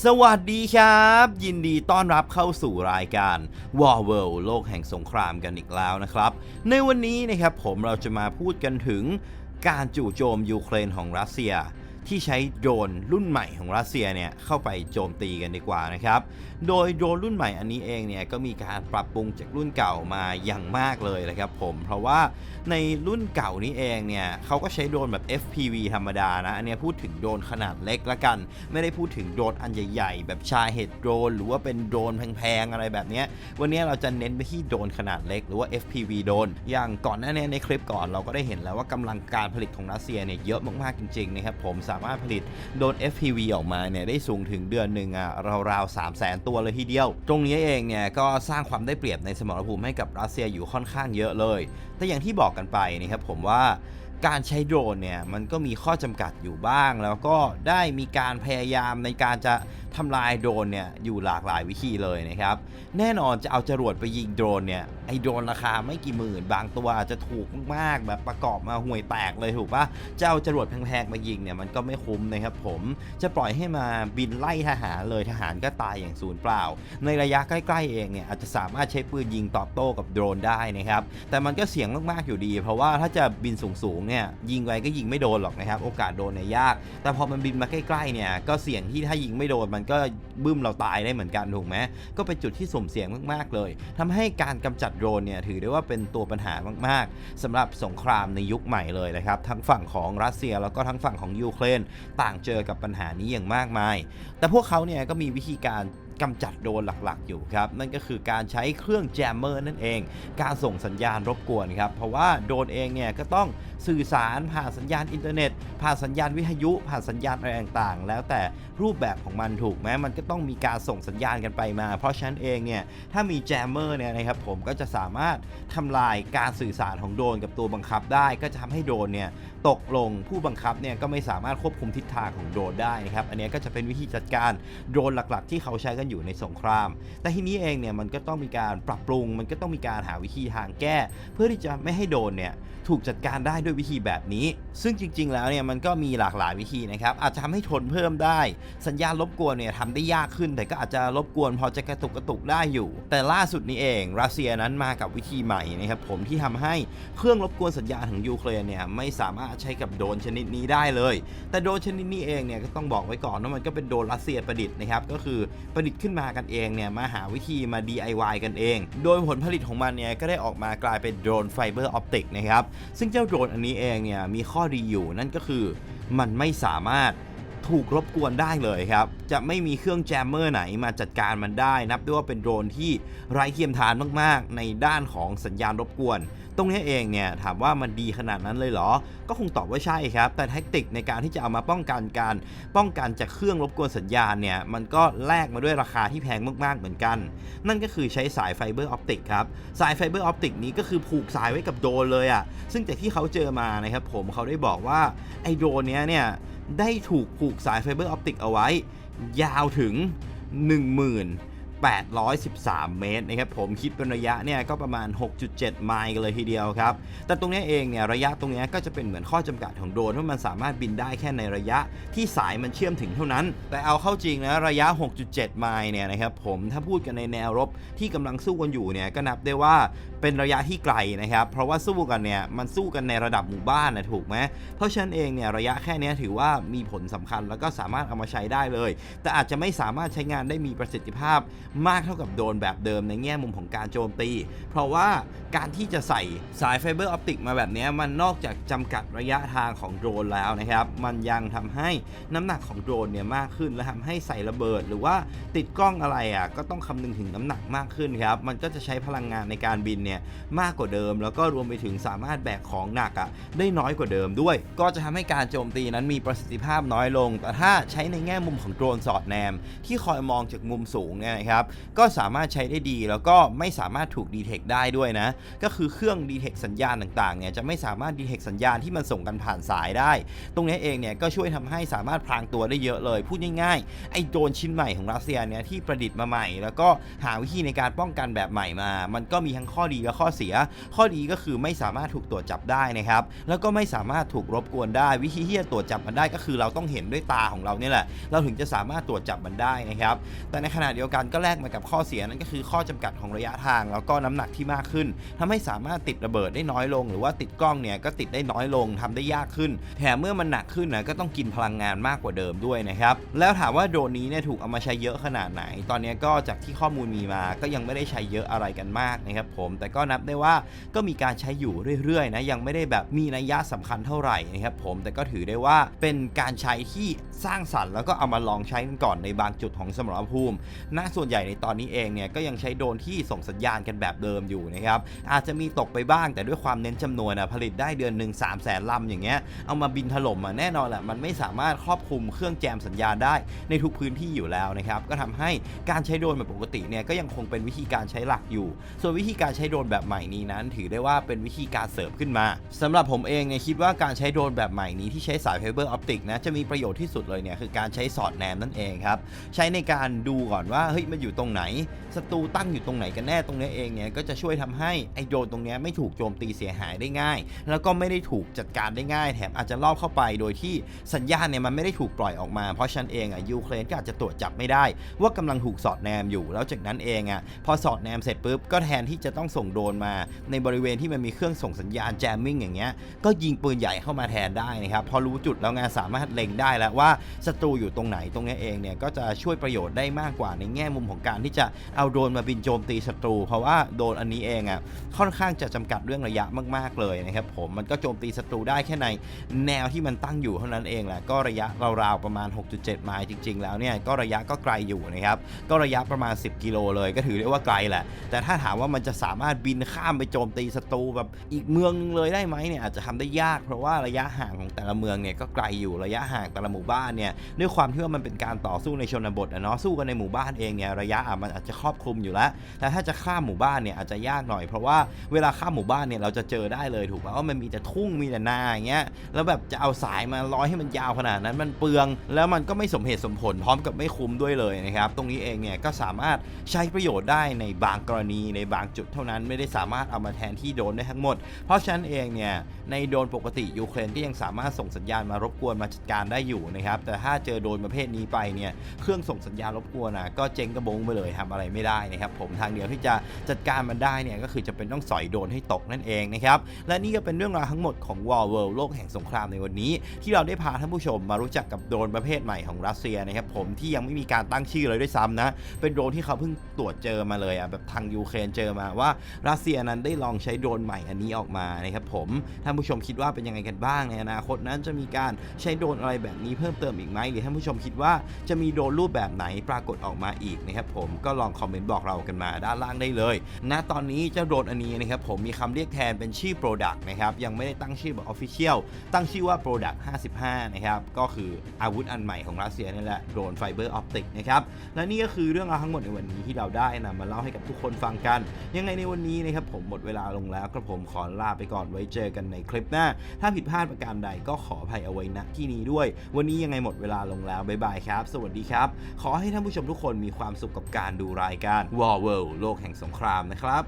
สวัสดีครับ ยินดีต้อนรับเข้าสู่รายการ War World โลกแห่งสงครามกันอีกแล้วนะครับ ในวันนี้นะครับผมเราจะมาพูดกันถึงการจู่โจมยูเครนของรัสเซีย ที่ใช้โดรนรุ่นใหม่ของรัสเซียเนี่ยเข้าไปโจมตีกันดีกว่านะครับ โดยโดรนรุ่นใหม่อันนี้เองเนี่ยก็มีการปรับปรุงจากรุ่นเก่ามาอย่างมากเลยนะครับผมเพราะว่าในรุ่นเก่านี้เองเนี่ยเขาก็ใช้โดรนแบบ FPV ธรรมดานะอันนี้พูดถึงโดรนขนาดเล็กละกัน ไม่ได้พูดถึงโดรนอันใหญ่ๆ แบบชาเห็ดโดรนหรือว่าเป็นโดรนแพงๆอะไรแบบนี้วันนี้เราจะเน้นไปที่โดรนขนาดเล็ก หรือว่า FPV โดรนอย่างก่อนหน้านี้ในคลิปก่อนเราก็ได้เห็นแล้วว่ากำลังการผลิตของรัสเซียเนี่ยเยอะมากๆจริงๆนะครับผมสามารถผลิตโดรน FPV ออกมาเนี่ยได้สูงถึงเดือนหนึ่งอะราวๆสามแสนตัวเลยทีเดียว ตรงนี้เองเนี่ยก็สร้างความได้เปรียบในสมรภูมิให้กับรัสเซียอยู่ค่อนข้างเยอะเลย แต่อย่างที่บอกกันไปนะครับผมว่า การใช้โดรนเนี่ยมันก็มีข้อจำกัดอยู่บ้าง แล้วก็ได้มีการพยายามในการจะทำลายโดรนเนี่ยอยู่หลากหลายวิธีเลยนะครับ แน่นอนจะเอาจรวดไปยิงโดรนเนี่ยไอโดรนราคาไม่กี่หมื่น บางตัวอาจจะถูกมากๆแบบประกอบมาห่วยแตกเลยถูกปะจะเอาจรวดแพงๆมายิงเนี่ยมันก็ไม่คุ้มนะครับผมจะปล่อยให้มาบินไล่ทหารเลยทหารก็ตายอย่างสูญเปล่า ในระยะใกล้ๆเองเนี่ยอาจจะสามารถใช้ปืนยิงตอบโต้กับโดรนได้นะครับแต่มันก็เสี่ยงมากๆอยู่ดี เพราะว่าถ้าจะบินสูงๆเนี่ยยิงไว้ก็ยิงไม่โดนหรอกนะครับ โอกาสโดนเนี่ยยาก แต่พอมันบินมาใกล้ๆเนี่ยก็เสี่ยงที่ถ้ายิงไม่โดนมันก็บึ้มเราตายได้เหมือนกันถูกไหมก็เป็นจุดที่สุ่มเสี่ยงมากๆเลยทำให้การกำจัดโดรนเนี่ยถือได้ว่าเป็นตัวปัญหามากๆสำหรับสงครามในยุคใหม่เลยนะครับทั้งฝั่งของรัสเซียแล้วก็ทั้งฝั่งของยูเครนต่างเจอกับปัญหานี้อย่างมากมาย แต่พวกเขาเนี่ยก็มีวิธีการกำจัดโดรนหลักๆ อยู่ครับ นั่นก็คือการใช้เครื่องแจมเมอร์นั่นเอง การส่งสัญญาณรบกวนครับ เพราะว่าโดรนเองเนี่ยก็ต้อง สื่อสารผ่านสัญญาณอินเทอร์เน็ต ผ่านสัญญาณวิทยุ ผ่านสัญญาณอะไรต่างๆ แล้วแต่รูปแบบของมันถูกไหมมันก็ต้องมีการส่งสัญญาณกันไปมา เพราะฉะนั้นเองเนี่ยถ้ามีแจมเมอร์เนี่ยนะครับผมก็จะสามารถทำลายการสื่อสารของโดรนกับตัวบังคับได้ ก็จะทำให้โดรนเนี่ยตกลงผู้บังคับเนี่ยก็ไม่สามารถควบคุมทิศทางของโดรนได้นะครับอันนี้ก็จะเป็นวิธีจัดการโดรนหลักๆ ที่เขาใช้กันอยู่ในสงคราม แต่ทีนี้เองเนี่ยมันก็ต้องมีการปรับปรุง มันก็ต้องมีการหาวิธีทางแก้ เพื่อที่จะไม่ให้โดรนเนี่ยถูกจัดการได้ด้วยวิธีแบบนี้ ซึ่งจริง ๆ แล้วเนี่ยมันก็มีหลากหลายวิธีนะครับอาจจะทำให้ทนเพิ่มได้ สัญญาณรบกวนเนี่ยทำได้ยากขึ้น แต่ก็อาจจะรบกวนพอจะกระตุกกระตุกได้อยู่ แต่ล่าสุดนี้เองรัสเซียนั้นมากับวิธีใหม่นะครับผมที่ทำให้เครื่องรบกวนสัญญาณของยูเครนเนี่ยไม่สามารถใช้กับโดรนชนิดนี้ได้เลย แต่โดรนชนิดนี้เองเนี่ยก็ต้องบอกไว้ก่อนว่ามันก็เป็นโดรนรัสเซียประดิษฐ์นะครับก็คือประดิษฐ์ขึ้นมากันเองเนี่ยมาหาวิธีมา DIY กันเอง โดยผลผลิตของมันเนี่ยก็ได้ออกมากลายเป็นโดรนไฟเบอร์ออปติกนะครับซึ่งเจ้าโดรนอันนี้เองเนี่ยมีข้อดีอยู่นั่นก็คือมันไม่สามารถ ถูกรบกวนได้เลยครับ จะไม่มีเครื่องแจมเมอร์ไหนมาจัดการมันได้ นับด้วยว่าเป็นโดรนที่ไร้เทียมทานมากๆ ในด้านของสัญญาณรบกวน ตรงนี้เองเนี่ยถามว่ามันดีขนาดนั้นเลยเหรอ ก็คงตอบว่าใช่ครับ แต่แท็กติกในการที่จะเอามาป้องกันการป้องกันจากเครื่องรบกวนสัญญาณเนี่ยมันก็แลกมาด้วยราคาที่แพงมากๆเหมือนกัน นั่นก็คือใช้สายไฟเบอร์ออปติกครับ สายไฟเบอร์ออปติกนี้ก็คือผูกสายไว้กับโดรนเลยอะ่ะ ซึ่งจากที่เขาเจอมานะครับผมเขาได้บอกว่าไอ้โดรนเนี้ยเนี่ย ได้ถูกผูกสายไฟเบอร์ออปติกเอาไว้ ยาวถึง 1,813 เมตรนะครับผมคิดเป็นระยะเนี่ยก็ประมาณ 6.7 ไมล์กันเลยทีเดียวครับ แต่ตรงนี้เองเนี่ยระยะตรงนี้ก็จะเป็นเหมือนข้อจำกัดของโดรนว่ามันสามารถบินได้แค่ในระยะที่สายมันเชื่อมถึงเท่านั้น แต่เอาเข้าจริงนะระยะ 6.7 ไมล์เนี่ยนะครับผมถ้าพูดกันในแนวรบที่กำลังสู้กันอยู่เนี่ยก็นับได้ว่า เป็นระยะที่ไกลนะครับ เพราะว่าสู้กันเนี่ยมันสู้กันในระดับหมู่บ้านนะถูกไหมเพราะฉะนั้นเองเนี่ยระยะแค่นี้ถือว่ามีผลสำคัญแล้วก็สามารถเอามาใช้ได้เลย แต่อาจจะไม่สามารถใช้งานได้มีประสิทธิภาพมากเท่ากับโดรนแบบเดิมในแง่มุมของการโจมตี เพราะว่าการที่จะใส่สายไฟเบอร์ออปติกมาแบบนี้มันนอกจากจำกัดระยะทางของโดรนแล้วนะครับ มันยังทำให้น้ำหนักของโดรนเนี่ยมากขึ้นและทำให้ใส่ระเบิด หรือว่าติดกล้องอะไรอะก็ต้องคำนึงถึงน้ำหนักมากขึ้นครับมันก็จะใช้พลังงานในการบินเนี่ยมากกว่าเดิม แล้วก็รวมไปถึงสามารถแบกของหนักอะได้น้อยกว่าเดิมด้วย ก็จะทำให้การโจมตีนั้นมีประสิทธิภาพน้อยลง แต่ถ้าใช้ในแง่มุมของโดรนสอดแนม ที่คอยมองจากมุมสูงเนี่ยนะครับก็สามารถใช้ได้ดีแล้วก็ไม่สามารถถูกดีเทคได้ด้วยนะ ก็คือเครื่องดีเทคสัญญาณต่างๆเนี่ยจะไม่สามารถดีเทคสัญญาณที่มันส่งกันผ่านสายได้ ตรงนี้เองเนี่ยก็ช่วยทำให้สามารถพรางตัวได้เยอะเลย พูดง่ายๆไอ้โดรนชิ้นใหม่ของรัสเซียเนี่ยที่ประดิษฐ์มาใหม่ แล้วก็หาวิธีในการป้องกันแบบใหม่มา มันก็มีทั้งข้อดีกับข้อเสีย ข้อดีก็คือไม่สามารถถูกตรวจจับได้นะครับ แล้วก็ไม่สามารถถูกรบกวนได้ วิธีที่จะตรวจจับมันได้ก็คือเราต้องเห็นด้วยตาของเราเนี่ยแหละ เราถึงจะสามารถตรวจจับมันได้นะครับ แต่ในขณะเดียวกันก็แลกมากับข้อเสียนั่นก็คือข้อจำกัดของระยะทาง แล้วก็น้ำหนักที่มากขึ้นทำให้สามารถติดระเบิดได้น้อยลง หรือว่าติดกล้องเนี่ยก็ติดได้น้อยลงทำได้ยากขึ้น แถมเมื่อมันหนักขึ้นนะก็ต้องกินพลังงานมากกว่าเดิมด้วยนะครับ แล้วถามว่าโดรนนี้เนี่ยถูกเอามาใช้เยอะขนาดไหน ตอนนี้ก็จากที่ข้อมูลมีมา ก็ยังไม่ได้ใช้เยอะอะไรกันมากนะครับผมแต่ก็นับได้ว่าก็มีการใช้อยู่เรื่อยๆนะยังไม่ได้แบบมีนัยยะสำคัญเท่าไหร่นะครับผมแต่ก็ถือได้ว่าเป็นการใช้ที่สร้างสรรค์แล้วก็เอามาลองใช้กันก่อนในบางจุดของสมรภูมิณส่วนใหญ่ในตอนนี้เองเนี่ยก็ยังใช้โดรนที่ส่งสัญญาณกันแบบเดิมอยู่นะครับอาจจะมีตกไปบ้างแต่ด้วยความเน้นจำนวนนะผลิตได้เดือนหนึ่ง3 0 0แสนลำอย่างเงี้ยเอามาบินถล่มอะแน่นอนแหละมันไม่สามารถครอบคลุมเครื่องแจมสัญญาณได้ในทุกพื้นที่อยู่แล้วนะครับก็ทำให้การใช้โดรนแบบปกติเนี่ยก็ยังคงเป็นวิธีการใช้หลักอยู่ ส่วนวิธีการใช้โดรนนแบบใหม่นี้นั้น ถือได้ว่าเป็นวิธีการเสริมขึ้นมาสำหรับผมเองเนี่ยคิดว่าการใช้โดรนแบบใหม่นี้ที่ใช้สายไฟเบอร์ออปติกนะจะมีประโยชน์ที่สุดเลยเนี่ยคือการใช้สอดแนมนั่นเองครับใช้ในการดูก่อนว่าเฮ้ยมันอยู่ตรงไหนศัตรูตั้งอยู่ตรงไหนกันแน่ตรงนี้เองเนี่ยก็จะช่วยทำให้ไอโดรนตรงนี้ไม่ถูกโจมตีเสียหายได้ง่าย แล้วก็ไม่ได้ถูกจัดการได้ง่าย แถมอาจจะลอบเข้าไปโดยที่สัญญาณเนี่ยมันไม่ได้ถูกปล่อยออกมา เพราะฉะนันเองอะยูเครนก็อาจจะตรวจจับไม่ได้ ว่ากำลังถูกสอดแนมอยู่แล้วจากนั้นเองอะพอสอดแนมเสร็จปุ๊บก็แทนที่จะต้องส่งโดรนมา ในบริเวณที่มันมีเครื่องส่งสัญญาณแจมมิ่งอย่างเงี้ยก็ยิงปืนใหญ่เข้ามาแทนได้นะครับพอรู้จุดแล้วงานสามารถเล็งได้แล้วว่าศัตรูอยู่ตรงไหนตรงนี้เองเนี่ยก็จะช่วยประโยชน์ได้มากกว่าในแง่มุมของการที่จะเอาโดรนมาบินโจมตีศัตรู เพราะว่าโดรนอันนี้เองอะค่อนข้างจะจำกัดเรื่องระยะมาก ๆ เลยนะครับผมมันก็โจมตีศัตรูได้แค่ในแนวที่มันตั้งอยู่เท่านั้นเองแหละก็ระยะราวๆประมาณ 6.7 ไมล์จริง ๆ แล้วเนี่ยก็ระยะก็ไกลอยู่นะครับก็ระยะประมาณ 10 กิโลเลยก็ถือได้ว่าไกลแหละ แต่ถ้าถามว่ามันจะสามารถบินข้ามไปโจมตีศัตรูแบบอีกเมืองนึงเลยได้ไหมเนี่ยอาจจะทำได้ยาก เพราะว่าระยะห่างของแต่ละเมืองเนี่ยก็ไกลอยู่ระยะห่างแต่ละหมู่บ้านเนี่ยด้วยความที่ว่ามันเป็นการต่อสู้ในชนบทอะเนาะสู้กันในหมู่บ้านเองเนี่ยระยะอะมันอาจจะครอบคลุมอยู่แล้ว แต่ถ้าจะข้ามหมู่บ้านเนี่ยอาจจะยากหน่อย เพราะว่าเวลาข้ามหมู่บ้านเนี่ยเราจะเจอได้เลยถูกไหมว่ามันมีแต่ทุ่งมีแต่นาอย่างเงี้ยแล้วแบบจะเอาสายมาร้อยให้มันยาวขนาดนั้นมันเปลือง แล้วมันก็ไม่สมเหตุสมผลพร้อมกับไม่คุ้มด้วยเลยนะครับตรงนี้เองเนี่ยก็สามารถใช้ประโยชน์ได้ในบางกรณีในบางจุดเท่านั้นไม่ได้สามารถเอามาแทนที่โดนได้ทั้งหมด เพราะฉะนั้นเองเนี่ยในโดนปกติยูเครนก็ยังสามารถส่งสัญญาณมารบกวนมาจัดการได้อยู่นะครับแต่ถ้าเจอโดนประเภทนี้ไปเนี่ยเครื่องส่งสัญญาณรบกวนอะก็เจ๊งกระบงไปเลยทำอะไรไม่ได้นะครับผมทางเดียวที่จะจัดการมันได้เนี่ยก็คือจะเป็นต้องสอยโดนให้ตกนั่นเองนะครับและนี่ก็เป็นเรื่องราวทั้งหมดของ War World โลกแห่งสงครามในวันนี้ ที่เราได้พาท่านผู้ชมมารู้จักกับโดนประเภทใหม่ของรัสเซียนะครับผมที่ยังไม่มีการตั้งชื่อเลยด้วยซ้ำนะเป็นโดรนที่เขาเพิ่งตรวจเจอมาเลยอะแบบทางยูเครนเจอมาว่ารัสเซียนั้นได้ลองใช้โดรนใหม่อันนี้ออกมานะครับผมท่านผู้ชมคิดว่าเป็นยังไงกันบ้างในอนาคตนั้นจะมีการใช้โดรนอะไรแบบนี้เพิ่มเติมอีกไหมหรือท่านผู้ชมคิดว่าจะมีโดรนรูปแบบไหนปรากฏออกมาอีกนะครับผมก็ลองคอมเมนต์บอกเรากันมาด้านล่างได้เลยณตอนนี้เจ้าโดรนอันนี้นะครับผมมีคำเรียกแทนเป็นชื่อ Product นะครับยังไม่ได้ตั้งชื่อแบบ Official ตั้งชื่อว่า Product 55 นะครับก็คืออาวุธอันใหม่ของรัสเซียนี่แหละโดรนไฟเบอร์ออปติกนะครับและนี่ก็คือเรื่องราวทั้งหมดในวันนี้ที่เราได้นำมาเล่าให้กับทุกคนฟังกัน ยังไงในวันนี้นะครับผมหมดเวลาลงแล้วกระผมขอลาไปก่อนไว้เจอกันในคลิปหน้า ถ้าผิดพลาดประการใดก็ขออภัยเอาไว้ณที่นี้ด้วย วันนี้ยังไงหมดเวลาลงแล้วบ๊ายบายครับ สวัสดีครับ ขอให้ท่านผู้ชมทุกคนมีความสุขกับการดูรายการ War World โลกแห่งสงครามนะครับ